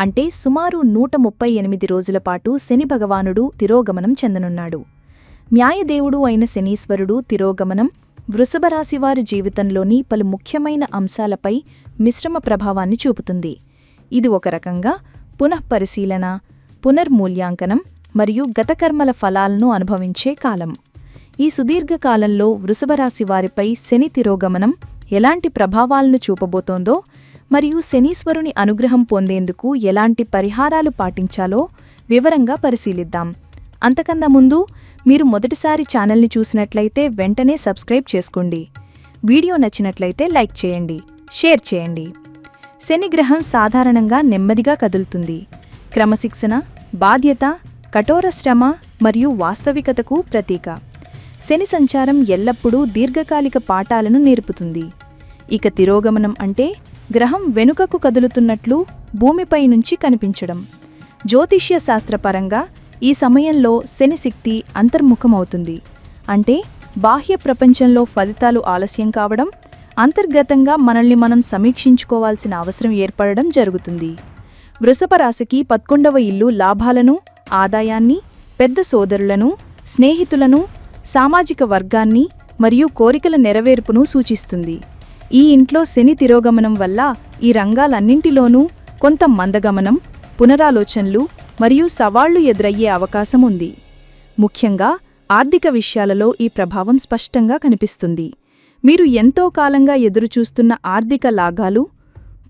అంటే సుమారు నూట ముప్పై ఎనిమిది రోజుల పాటు శని భగవానుడు తిరోగమనం చెందనున్నాడు. న్యాయదేవుడు అయిన శనీశ్వరుడు తిరోగమనం వృషభరాశివారి జీవితంలోని పలు ముఖ్యమైన అంశాలపై మిశ్రమ ప్రభావాన్ని చూపుతుంది. ఇది ఒక రకంగా పునఃపరిశీలన పునర్మూల్యాంకనం మరియు గతకర్మల ఫలాలను అనుభవించే కాలం. ఈ సుదీర్ఘకాలంలో వృషభరాశి వారిపై శని తిరోగమనం ఎలాంటి ప్రభావాలను చూపబోతోందో మరియు శనీశ్వరుని అనుగ్రహం పొందేందుకు ఎలాంటి పరిహారాలు పాటించాలో వివరంగా పరిశీలిద్దాం. అంతకన్నా ముందు మీరు మొదటిసారి ఛానల్ని చూసినట్లయితే వెంటనే సబ్స్క్రైబ్ చేసుకోండి. వీడియో నచ్చినట్లయితే లైక్ చేయండి షేర్ చేయండి. శనిగ్రహం సాధారణంగా నెమ్మదిగా కదులుతుంది. క్రమశిక్షణ బాధ్యత కఠోర శ్రమ మరియు వాస్తవికతకు ప్రతీక. శని సంచారం ఎల్లప్పుడూ దీర్ఘకాలిక పాఠాలను నేర్పుతుంది. ఇక తిరోగమనం అంటే గ్రహం వెనుకకు కదులుతున్నట్లు భూమిపై నుంచి కనిపించడం. జ్యోతిష్య శాస్త్రపరంగా ఈ సమయంలో శని శక్తి అంతర్ముఖమవుతుంది. అంటే బాహ్య ప్రపంచంలో ఫలితాలు ఆలస్యం కావడం అంతర్గతంగా మనల్ని మనం సమీక్షించుకోవాల్సిన అవసరం ఏర్పడడం జరుగుతుంది. వృషభ రాశికి పదకొండవ ఇల్లు లాభాలను ఆదాయాన్ని పెద్ద సోదరులను స్నేహితులను సామాజిక వర్గాన్ని మరియు కోరికల నెరవేర్పును సూచిస్తుంది. ఈ ఇంట్లో శని తిరోగమనం వల్ల ఈ రంగాలన్నింటిలోనూ కొంత మందగమనం పునరాలోచనలు మరియు సవాళ్ళు ఎదురయ్యే అవకాశం ఉంది ముఖ్యంగా ఆర్థిక విషయాలలో ఈ ప్రభావం స్పష్టంగా కనిపిస్తుంది. మీరు ఎంతో కాలంగా ఎదురుచూస్తున్న ఆర్థిక లాగాలు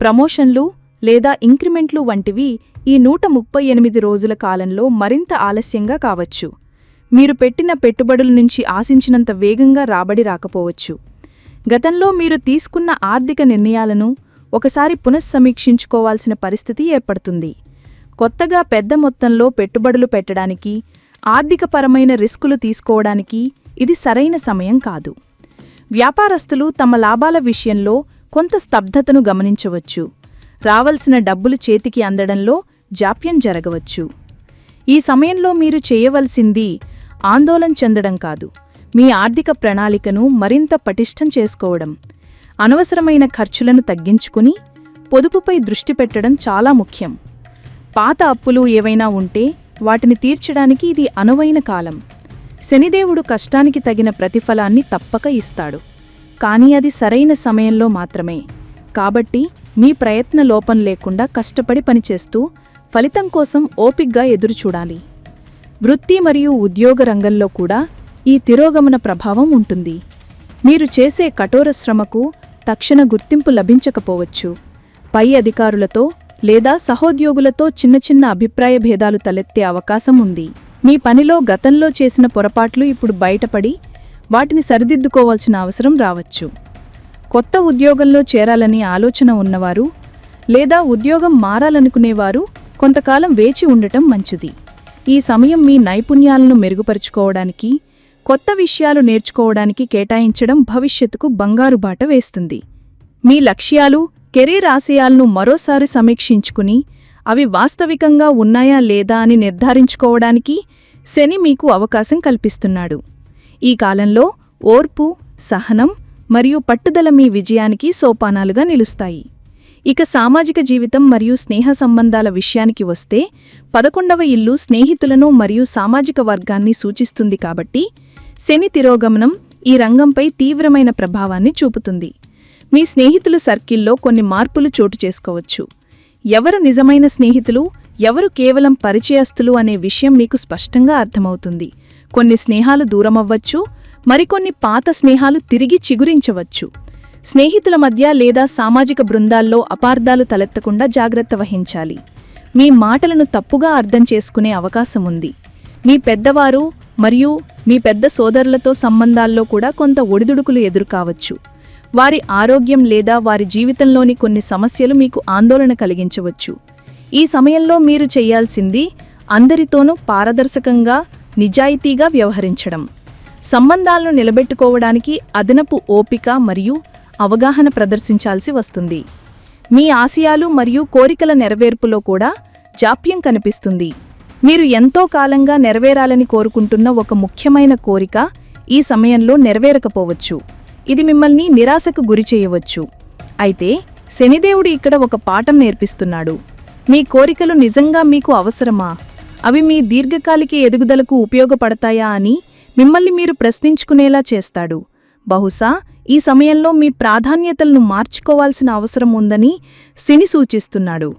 ప్రమోషన్లు లేదా ఇంక్రిమెంట్లు వంటివి ఈ నూట ముప్పై ఎనిమిది రోజుల కాలంలో మరింత ఆలస్యంగా కావచ్చు. మీరు పెట్టిన పెట్టుబడుల నుంచి ఆశించినంత వేగంగా రాబడి రాకపోవచ్చు. గతంలో మీరు తీసుకున్న ఆర్థిక నిర్ణయాలను ఒకసారి పునఃసమీక్షించుకోవాల్సిన పరిస్థితి ఏర్పడుతుంది. కొత్తగా పెద్ద మొత్తంలో పెట్టుబడులు పెట్టడానికి ఆర్థికపరమైన రిస్కులు తీసుకోవడానికి ఇది సరైన సమయం కాదు. వ్యాపారస్తులు తమ లాభాల విషయంలో కొంత స్తబ్దతను గమనించవచ్చు. రావలసిన డబ్బులు చేతికి అందడంలో జాప్యం జరగవచ్చు. ఈ సమయంలో మీరు చేయవలసింది ఆందోళన చెందడం కాదు. మీ ఆర్థిక ప్రణాళికను మరింత పటిష్టం చేసుకోవడం అనవసరమైన ఖర్చులను తగ్గించుకుని పొదుపుపై దృష్టి పెట్టడం చాలా ముఖ్యం. పాత అప్పులు ఏవైనా ఉంటే వాటిని తీర్చడానికి ఇది అనువైన కాలం. శనిదేవుడు కష్టానికి తగిన ప్రతిఫలాన్ని తప్పక ఇస్తాడు. కానీ అది సరైన సమయంలో మాత్రమే. కాబట్టి మీ ప్రయత్న లోపం లేకుండా కష్టపడి పనిచేస్తూ ఫలితం కోసం ఓపిగ్గా ఎదురుచూడాలి. వృత్తి మరియు ఉద్యోగ రంగంలో కూడా ఈ తిరోగమన ప్రభావం ఉంటుంది. మీరు చేసే కఠోర శ్రమకు తక్షణ గుర్తింపు లభించకపోవచ్చు. పై అధికారులతో లేదా సహోద్యోగులతో చిన్న చిన్న అభిప్రాయ భేదాలు తలెత్తే అవకాశం ఉంది. మీ పనిలో గతంలో చేసిన పొరపాట్లు ఇప్పుడు బయటపడి వాటిని సరిదిద్దుకోవాల్సిన అవసరం రావచ్చు. కొత్త ఉద్యోగంలో చేరాలని ఆలోచన ఉన్నవారు లేదా ఉద్యోగం మారాలనుకునేవారు కొంతకాలం వేచి ఉండటం మంచిది. ఈ సమయం మీ నైపుణ్యాలను మెరుగుపరుచుకోవడానికి కొత్త విషయాలు నేర్చుకోవడానికి కేటాయించడం భవిష్యత్తుకు బంగారు బాట వేస్తుంది. మీ లక్ష్యాలు కెరీర్ ఆశయాలను మరోసారి సమీక్షించుకుని అవి వాస్తవికంగా ఉన్నాయా లేదా అని నిర్ధారించుకోవడానికి శని మీకు అవకాశం కల్పిస్తున్నాడు. ఈ కాలంలో ఓర్పు సహనం మరియు పట్టుదల మీ విజయానికి సోపానాలుగా నిలుస్తాయి. ఇక సామాజిక జీవితం మరియు స్నేహ సంబంధాల విషయానికి వస్తే పదకొండవ ఇల్లు స్నేహితులను మరియు సామాజిక వర్గాన్ని సూచిస్తుంది కాబట్టి శని తిరోగమనం ఈ రంగంపై తీవ్రమైన ప్రభావాన్ని చూపుతుంది. మీ స్నేహితుల సర్కిల్లో కొన్ని మార్పులు చోటు చేసుకోవచ్చు. ఎవరు నిజమైన స్నేహితులు ఎవరు కేవలం పరిచయస్తులు అనే విషయం మీకు స్పష్టంగా అర్థమవుతుంది. కొన్ని స్నేహాలు దూరమవ్వచ్చు మరికొన్ని పాత స్నేహాలు తిరిగి చిగురించవచ్చు. స్నేహితుల మధ్య లేదా సామాజిక బృందాల్లో అపార్థాలు తలెత్తకుండా జాగ్రత్త వహించాలి. మీ మాటలను తప్పుగా అర్థం చేసుకునే అవకాశం ఉంది. మీ పెద్దవారు మరియు మీ పెద్ద సోదరులతో సంబంధాల్లో కూడా కొంత ఒడిదుడుకులు ఎదురుకావచ్చు. వారి ఆరోగ్యం లేదా వారి జీవితంలోని కొన్ని సమస్యలు మీకు ఆందోళన కలిగించవచ్చు. ఈ సమయంలో మీరు చేయాల్సింది అందరితోనూ పారదర్శకంగా నిజాయితీగా వ్యవహరించడం. సంబంధాలను నిలబెట్టుకోవడానికి అదనపు ఓపిక మరియు అవగాహన ప్రదర్శించాల్సి వస్తుంది. మీ ఆశయాలు మరియు కోరికల నెరవేర్పులో కూడా జాప్యం కనిపిస్తుంది. మీరు ఎంతో కాలంగా నెరవేరాలని కోరుకుంటున్న ఒక ముఖ్యమైన కోరిక ఈ సమయంలో నెరవేరకపోవచ్చు. ఇది మిమ్మల్ని నిరాశకు గురి చేయవచ్చు. అయితే శనిదేవుడు ఇక్కడ ఒక పాఠం నేర్పిస్తున్నాడు. మీ కోరికలు నిజంగా మీకు అవసరమా? అవి మీ దీర్ఘకాలిక ఎదుగుదలకు ఉపయోగపడతాయా అని మిమ్మల్ని మీరు ప్రశ్నించుకునేలా చేస్తాడు. బహుశా ఈ సమయంలో మీ ప్రాధాన్యతలను మార్చుకోవాల్సిన అవసరం ఉందని శని సూచిస్తున్నాడు.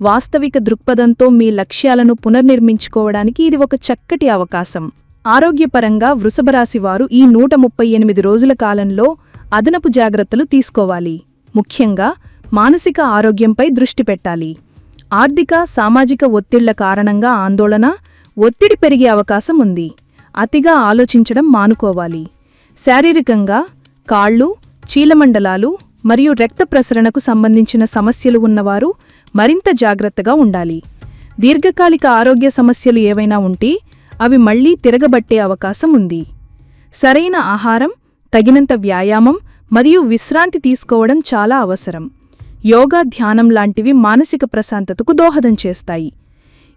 వాస్తవిక దృక్పథంతో మీ లక్ష్యాలను పునర్నిర్మించుకోవడానికి ఇది ఒక చక్కటి అవకాశం. ఆరోగ్యపరంగా వృషభరాశివారు ఈ నూట ముప్పై ఎనిమిది రోజుల కాలంలో అదనపు జాగ్రత్తలు తీసుకోవాలి. ముఖ్యంగా మానసిక ఆరోగ్యంపై దృష్టి పెట్టాలి. ఆర్థిక సామాజిక ఒత్తిళ్ళ కారణంగా ఆందోళన ఒత్తిడి పెరిగే అవకాశం ఉంది. అతిగా ఆలోచించడం మానుకోవాలి. శారీరకంగా కాళ్ళు చీలమండలాలు మరియు రక్త ప్రసరణకు సంబంధించిన సమస్యలు ఉన్నవారు మరింత జాగ్రత్తగా ఉండాలి. దీర్ఘకాలిక ఆరోగ్య సమస్యలు ఏవైనా ఉంటే అవి మళ్ళీ తిరగబట్టే అవకాశం ఉంది. సరైన ఆహారం తగినంత వ్యాయామం మరియు విశ్రాంతి తీసుకోవడం చాలా అవసరం. యోగా ధ్యానం లాంటివి మానసిక ప్రశాంతతకు దోహదం చేస్తాయి.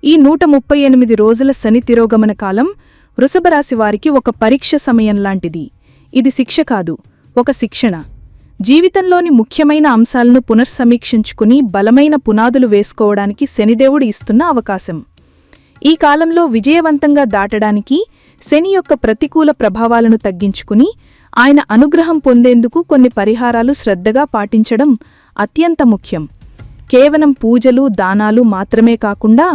ఈ నూట ముప్పై ఎనిమిది రోజుల శని తిరోగమన కాలం వృషభరాశి వారికి ఒక పరీక్ష సమయం లాంటిది. ఇది శిక్ష కాదు ఒక శిక్షణ. జీవితంలోని ముఖ్యమైన అంశాలను పునర్సమీక్షించుకుని బలమైన పునాదులు వేసుకోవడానికి శనిదేవుడు ఇస్తున్న అవకాశం. ఈ కాలంలో విజయవంతంగా దాటడానికి శని యొక్క ప్రతికూల ప్రభావాలను తగ్గించుకుని ఆయన అనుగ్రహం పొందేందుకు కొన్ని పరిహారాలు శ్రద్ధగా పాటించడం అత్యంత ముఖ్యం. కేవలం పూజలు దానాలు మాత్రమే కాకుండా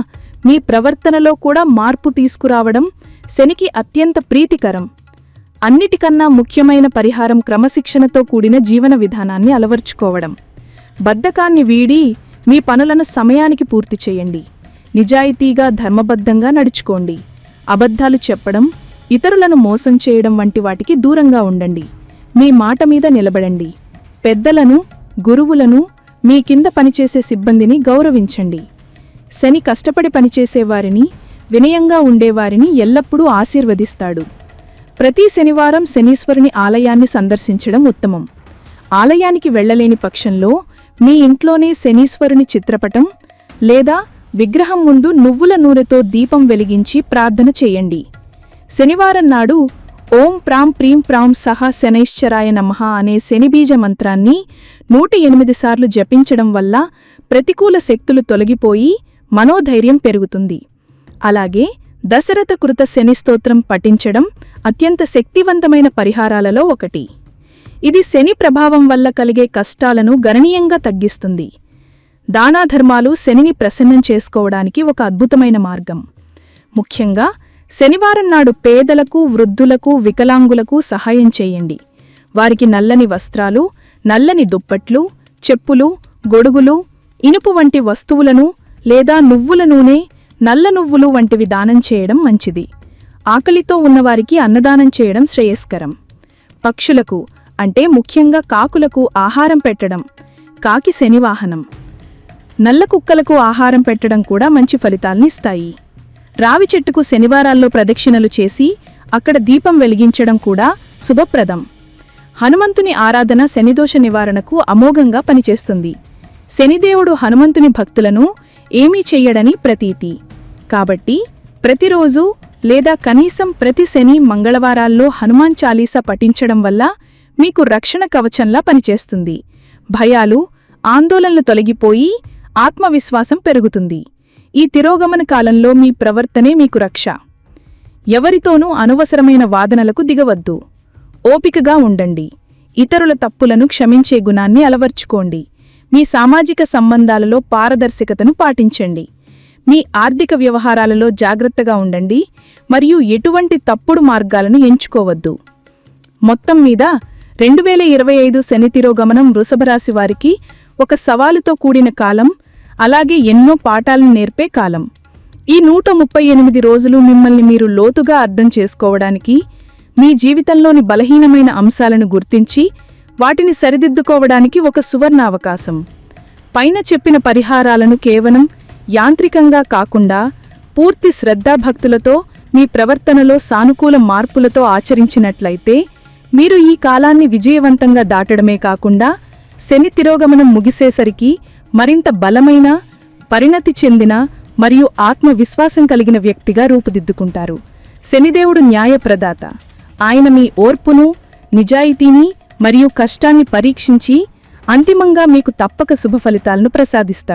మీ ప్రవర్తనలో కూడా మార్పు తీసుకురావడం శనికి అత్యంత ప్రీతికరం. అన్నిటికన్నా ముఖ్యమైన పరిహారం క్రమశిక్షణతో కూడిన జీవన విధానాన్ని అలవర్చుకోవడం. బద్ధకాన్ని వీడి మీ పనులను సమయానికి పూర్తి చేయండి. నిజాయితీగా ధర్మబద్ధంగా నడుచుకోండి. అబద్ధాలు చెప్పడం ఇతరులను మోసం చేయడం వంటి వాటికి దూరంగా ఉండండి. మీ మాట మీద నిలబడండి. పెద్దలను గురువులను మీ కింద పనిచేసే సిబ్బందిని గౌరవించండి. శని కష్టపడి పనిచేసేవారిని వినయంగా ఉండేవారిని ఎల్లప్పుడూ ఆశీర్వదిస్తాడు. ప్రతి శనివారం శనీశ్వరుని ఆలయాన్ని సందర్శించడం ఉత్తమం. ఆలయానికి వెళ్ళలేని పక్షంలో మీ ఇంట్లోనే శనీశ్వరుని చిత్రపటం లేదా విగ్రహం ముందు నువ్వుల నూనెతో దీపం వెలిగించి ప్రార్థన చేయండి. శనివారం నాడు ఓం ప్రాం ప్రీం ప్రాం సహా శనైశ్చరాయ నమః అనే శనిబీజ మంత్రాన్ని నూట ఎనిమిది సార్లు జపించడం వల్ల ప్రతికూల శక్తులు తొలగిపోయి మనోధైర్యం పెరుగుతుంది. అలాగే దశరథ కృత శని స్తోత్రం పఠించడం అత్యంత శక్తివంతమైన పరిహారాలలో ఒకటి. ఇది శని ప్రభావం వల్ల కలిగే కష్టాలను గణనీయంగా తగ్గిస్తుంది. దానాధర్మాలు శనిని ప్రసన్నం చేసుకోవడానికి ఒక అద్భుతమైన మార్గం. ముఖ్యంగా శనివారం నాడు పేదలకు వృద్ధులకు వికలాంగులకు సహాయం చేయండి. వారికి నల్లని వస్త్రాలు నల్లని దుప్పట్లు చెప్పులు గొడుగులు ఇనుపు వంటి వస్తువులను లేదా నువ్వుల నూనె నల్ల నువ్వులు వంటివి దానం చేయడం మంచిది. ఆకలితో ఉన్నవారికి అన్నదానం చేయడం శ్రేయస్కరం. పక్షులకు అంటే ముఖ్యంగా కాకులకు ఆహారం పెట్టడం కాకి శనివాహనం. నల్ల కుక్కలకు ఆహారం పెట్టడం కూడా మంచి ఫలితాలనిస్తాయి రావి చెట్టుకు శనివారాల్లో ప్రదక్షిణలు చేసి అక్కడ దీపం వెలిగించడం కూడా శుభప్రదం. హనుమంతుని ఆరాధన శనిదోష నివారణకు అమోఘంగా పనిచేస్తుంది. శనిదేవుడు హనుమంతుని భక్తులను ఏమీ చెయ్యడని ప్రతీతి. కాబట్టి ప్రతిరోజు లేదా కనీసం ప్రతి శని మంగళవారాల్లో హనుమాన్ చాలీసా పఠించడం వల్ల మీకు రక్షణ కవచంలా పనిచేస్తుంది. భయాలు ఆందోళనలు తొలగిపోయి ఆత్మవిశ్వాసం పెరుగుతుంది. ఈ తిరోగమన కాలంలో మీ ప్రవర్తనే మీకు రక్ష. ఎవరితోనూ అనవసరమైన వాదనలకు దిగవద్దు. ఓపికగా ఉండండి. ఇతరుల తప్పులను క్షమించే గుణాన్ని అలవర్చుకోండి. మీ సామాజిక సంబంధాలలో పారదర్శకతను పాటించండి. మీ ఆర్థిక వ్యవహారాలలో జాగ్రత్తగా ఉండండి మరియు ఎటువంటి తప్పుడు మార్గాలను ఎంచుకోవద్దు. మొత్తం మీద రెండు వేల ఇరవై ఐదు శని తిరోగమనం వృషభరాశి వారికి ఒక సవాలుతో కూడిన కాలం అలాగే ఎన్నో పాఠాలను నేర్పే కాలం. ఈ నూట ముప్పై ఎనిమిది రోజులు మిమ్మల్ని మీరు లోతుగా అర్థం చేసుకోవడానికి మీ జీవితంలోని బలహీనమైన అంశాలను గుర్తించి వాటిని సరిదిద్దుకోవడానికి ఒక సువర్ణ అవకాశం పైన చెప్పిన పరిహారాలను కేవలం యాంత్రికంగా కాకుండా పూర్తి శ్రద్ధాభక్తులతో మీ ప్రవర్తనలో సానుకూల మార్పులతో ఆచరించినట్లయితే మీరు ఈ కాలాన్ని విజయవంతంగా దాటడమే కాకుండా శని తిరోగమనం ముగిసేసరికి మరింత బలమైన పరిణతి చెందిన మరియు ఆత్మవిశ్వాసం కలిగిన వ్యక్తిగా రూపుదిద్దుకుంటారు. శనిదేవుడు న్యాయప్రదాత. ఆయన మీ ఓర్పును నిజాయితీని మరియు కష్టాన్ని పరీక్షించి అంతిమంగా మీకు తప్పక శుభ ఫలితాలను ప్రసాదిస్తాడు.